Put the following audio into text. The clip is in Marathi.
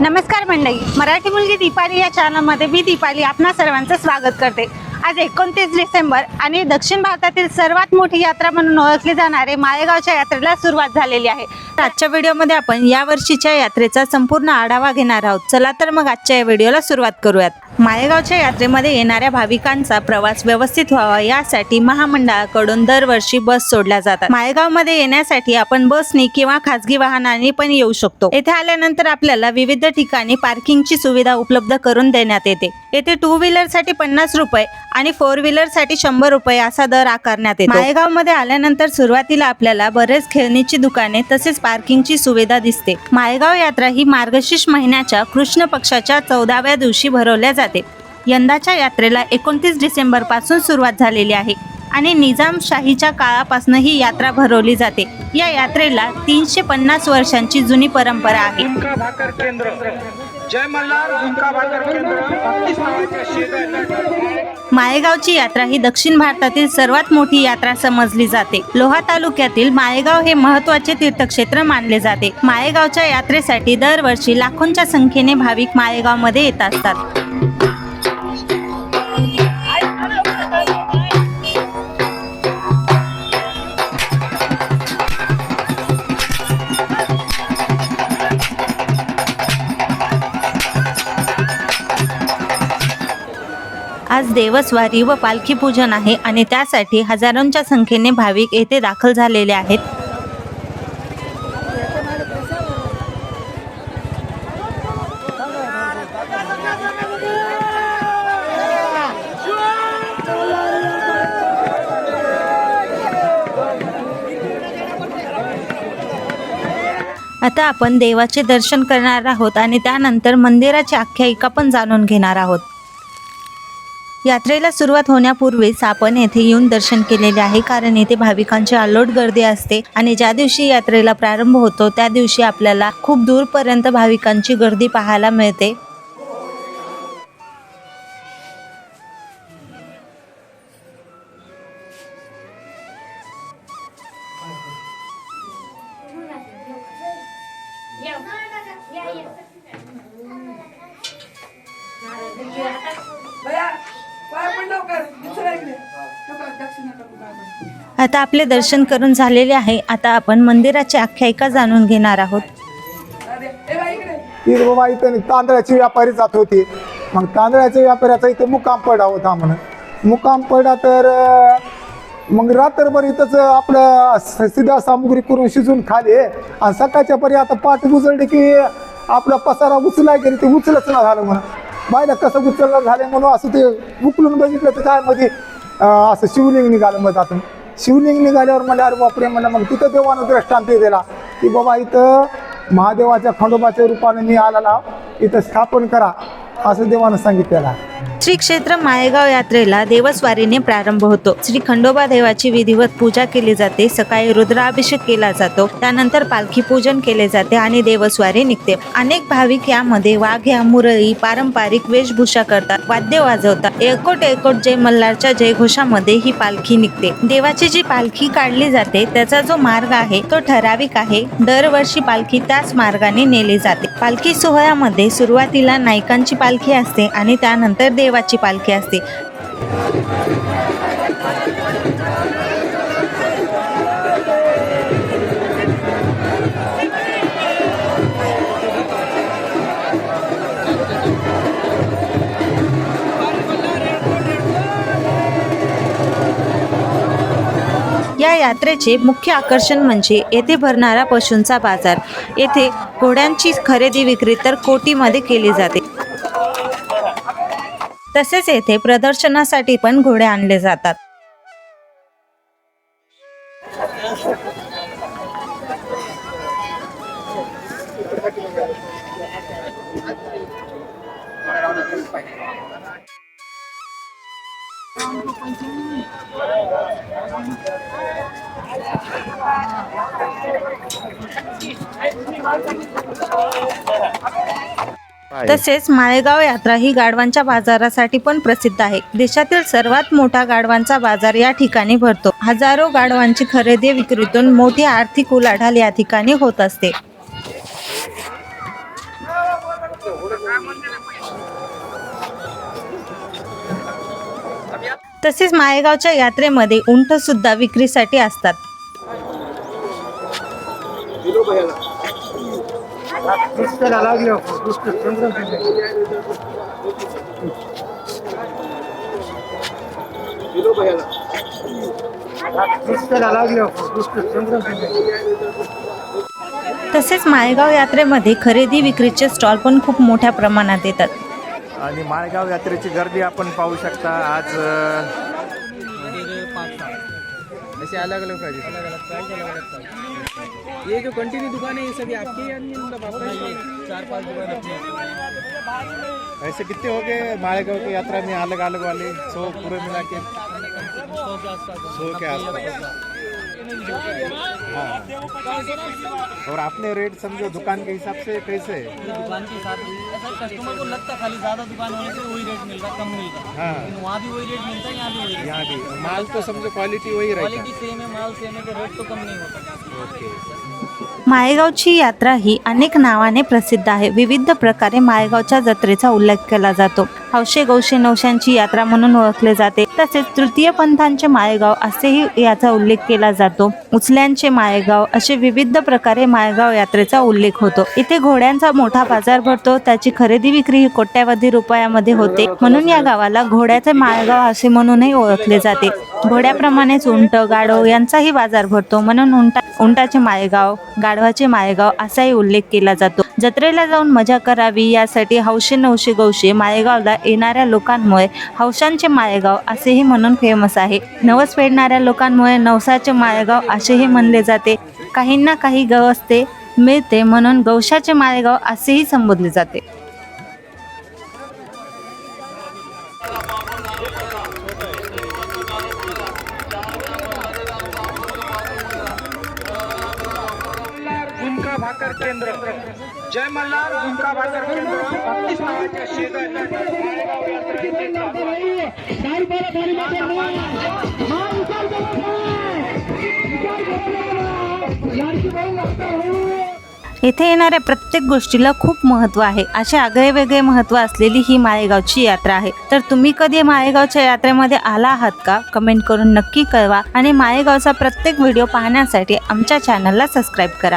नमस्कार मंडळी. मराठी मुलगी दीपाली या चॅनलमध्ये मी दीपाली आपणा सर्वांचं स्वागत करते. आज एकोणतीस डिसेंबर आणि दक्षिण भारतातील सर्वात मोठी यात्रा म्हणून ओळखली जाणारे माळेगावच्या यात्रेला सुरुवात झालेली आहे. आजच्या व्हिडिओमध्ये आपण या वर्षीच्या यात्रेचा संपूर्ण आढावा घेणार आहोत. चला तर मग आजच्या या व्हिडिओला सुरुवात करूयात. माळेगावच्या यात्रेमध्ये येणाऱ्या भाविकांचा प्रवास व्यवस्थित व्हावा यासाठी महामंडळाकडून दरवर्षी बस सोडल्या जातात. माळेगावमध्ये येण्यासाठी आपण बसनी किंवा खासगी वाहनाने पण येऊ शकतो. येथे आल्यानंतर आपल्याला विविध ठिकाणी पार्किंगची सुविधा उपलब्ध करून देण्यात येते. येथे टू व्हीलरसाठी पन्नास रुपये आणि फोर व्हीलरसाठी शंभर रुपये असा दर आकारण्यात येतो. माळेगावमध्ये आल्यानंतर सुरुवातीला आपल्याला बरेच खेळणीची दुकाने तसेच पार्किंगची सुविधा दिसते. माळेगाव यात्रा ही मार्गशीर्ष महिन्याच्या कृष्ण पक्षाच्या चौदाव्या दिवशी भरवल्या जाते. यंदाच्या यात्रेला एकोणतीस डिसेंबरपासून सुरुवात झालेली आहे आणि निजामशाहीच्या काळापासून ही यात्रा भरवली जाते. या यात्रेला तीनशे पन्नास वर्षांची जुनी परंपरा आहे. माळेगावची यात्रा ही दक्षिण भारतातील सर्वात मोठी यात्रा समजली जाते. लोहा तालुक्यातील माळेगाव हे महत्त्वाचे तीर्थक्षेत्र मानले जाते. माळेगावच्या यात्रेसाठी दरवर्षी लाखोंच्या संख्येने भाविक माळेगावमध्ये येत असतात. आज देवस्वारी व पालखी पूजन आहे आणि त्यासाठी हजारोंच्या संख्येने भाविक येथे दाखल झालेले आहेत. आता आपण देवाचे दर्शन करणार आहोत आणि त्यानंतर मंदिराची आख्यायिका पण जाणून घेणार आहोत. यात्रेला सुरुवात होण्यापूर्वीच आपण येथे येऊन दर्शन केलेले आहे. कारण येथे भाविकांची अलोट गर्दी असते आणि ज्या दिवशी यात्रेला प्रारंभ होतो त्या दिवशी आपल्याला खूप दूरपर्यंत भाविकांची गर्दी पाहायला मिळते. आता आपले दर्शन करून झालेले आहे. आता आपण मंदिराची आख्यायिका जाणून घेणार आहोत. ती बाबा इथं तांदळाचे व्यापारी जात होते. मग तांदळाच्या व्यापाऱ्याचा इथं मुकाम पडा होता म्हणून. मुकाम पडा तर मग रात्रभर इथंच आपलं सिधा सामुग्री करून शिजून खाले. आणि सकाळच्या परी आता पाठ उजळली की आपला पसारा उचलाय गेली ते उचलच ना झालं म्हणून. बायला कसं उचललं झालं म्हणून असं ते उकलून बघितलं तर काय मध्ये असं शिवलिंग निघालं मग आता शिवलिंग निघाल्यावर मला अरे बापरे म्हणलं मग तिथं देवानं दृष्टांत दिला की बाबा इथं महादेवाच्या खंडोबाच्या रूपाने मी आलेला इथं स्थापन करा असं देवानं सांगितलेलं श्री क्षेत्र माळेगाव यात्रेला देवस्वारीने प्रारंभ होतो. श्री खंडोबा देवाची विधिवत पूजा केली जाते. सकाळी रुद्राभिषेक केला जातो. त्यानंतर पालखी पूजन केले जाते आणि देवस्वारी निघते. अनेक भाविक यामध्ये वाघ्या मुरळी पारंपरिक वेशभूषा करतात. वाद्य वाजवतात. एकोट एकोट जय मल्हारच्या जयघोषामध्ये ही पालखी निघते. देवाची जी पालखी काढली जाते त्याचा जो मार्ग आहे तो ठराविक आहे. दरवर्षी पालखी त्याच मार्गाने नेली जाते. पालखी सोहळ्यामध्ये सुरुवातीला नायकांची पालखी असते आणि त्यानंतर देवाची पालखी असते. या यात्रेचे मुख्य आकर्षण म्हणजे येथे भरणारा पशूंचा बाजार. येथे घोड्यांची खरेदी विक्री तर कोटीमध्ये केली जाते. तसेच येथे प्रदर्शनासाठी पण घोडे आणले जातात. तसेच माळेगाव यात्रा ही गाढवांच्या बाजारासाठी पण प्रसिद्ध आहे. देशातील सर्वात मोठा गाढवांचा बाजार या ठिकाणी भरतो. हजारो गाढवांची खरेदी विक्रीतून मोठी आर्थिक उलाढाल या ठिकाणी होत असते. तसेच माळेगावच्या यात्रेमध्ये उंट सुद्धा विक्रीसाठी असतात. तसेच माळेगाव यात्रेमध्ये खरेदी विक्रीचे स्टॉल पण खूप मोठ्या प्रमाणात येतात. आणि माळेगाव यात्रेची गर्दी आपण पाहू शकता. आज ऐसे अलग अलग प्राइस अलग अलग प्राइस अलग अलग प्राइस ये जो कंटिन्यू दुकान है ये सभी आपकी है मतलब आपका ही चार पाँच दुकान अपनी है। ऐसे कितने हो गए मालेगांव की यात्रा में अलग अलग वाले? सौ पूरे मिला के। सौ के आसपास। है। सौ और आपने रेट समझो दुकान के हिसाब से कैसे? है दुकान के साथ ऐसा कस्टमर को लगता खाली ज्यादा दुकान होने से वही रेट मिल रहा है कम मिल रहा है। वहाँ भी वही रेट मिलता है यहाँ भी वही यहाँ भी। माल तो समझो क्वालिटी वही रहेगा क्वालिटी सेम है माल सेम है तो रेट तो कम नहीं होता। माळेगावची यात्रा ही अनेक नावाने प्रसिद्ध आहे. विविध प्रकारे माळेगावच्या जत्रेचा उल्लेख केला जातो. हौशे गौशे नवशांची यात्रा म्हणून ओळखले जाते. तसेच तृतीय पंथांचे माळेगाव असेही याचा उल्लेख केला जातो. उचल्यांचे माळेगाव असे विविध प्रकारे माळेगाव यात्रेचा उल्लेख होतो. इथे घोड्यांचा मोठा बाजार भरतो. त्याची खरेदी विक्री ही कोट्यावधी रुपयामध्ये होते. म्हणून या गावाला घोड्याचे माळेगाव असे म्हणूनही ओळखले जाते. घोड्याप्रमाणेच उंट गाढव यांचाही बाजार भरतो. म्हणून उंटा उंटाचे माळेगाव गाढवाचे माळेगाव असाही उल्लेख केला जातो. जत्रेला जाऊन मजा करावी यासाठी हौशे नवशे गौशे माळेगावला येणाऱ्या लोकांमुळे हौशांचे माळेगाव असेही म्हणून फेमस आहे. नवस फेडणाऱ्या लोकांमुळे नवसाचे माळेगाव असेही म्हणले जाते. काहींना काही गवसते मिळते म्हणून गौशाचे माळेगाव असेही संबोधले जाते. भाकर केंद्र. जय मल्हार झुमका भाकर केंद्र. बत्तीस नावाच्या शेजारी येथे येणाऱ्या प्रत्येक गोष्टीला खूप महत्त्व आहे. असे आगळे वेगळे महत्त्व असलेली ही माळेगावची यात्रा आहे. तर तुम्ही कधी माळेगावच्या यात्रेमध्ये आला आहात का? कमेंट करून नक्की कळवा आणि माळेगावचा प्रत्येक व्हिडिओ पाहण्यासाठी आमच्या चॅनलला सबस्क्राईब करा.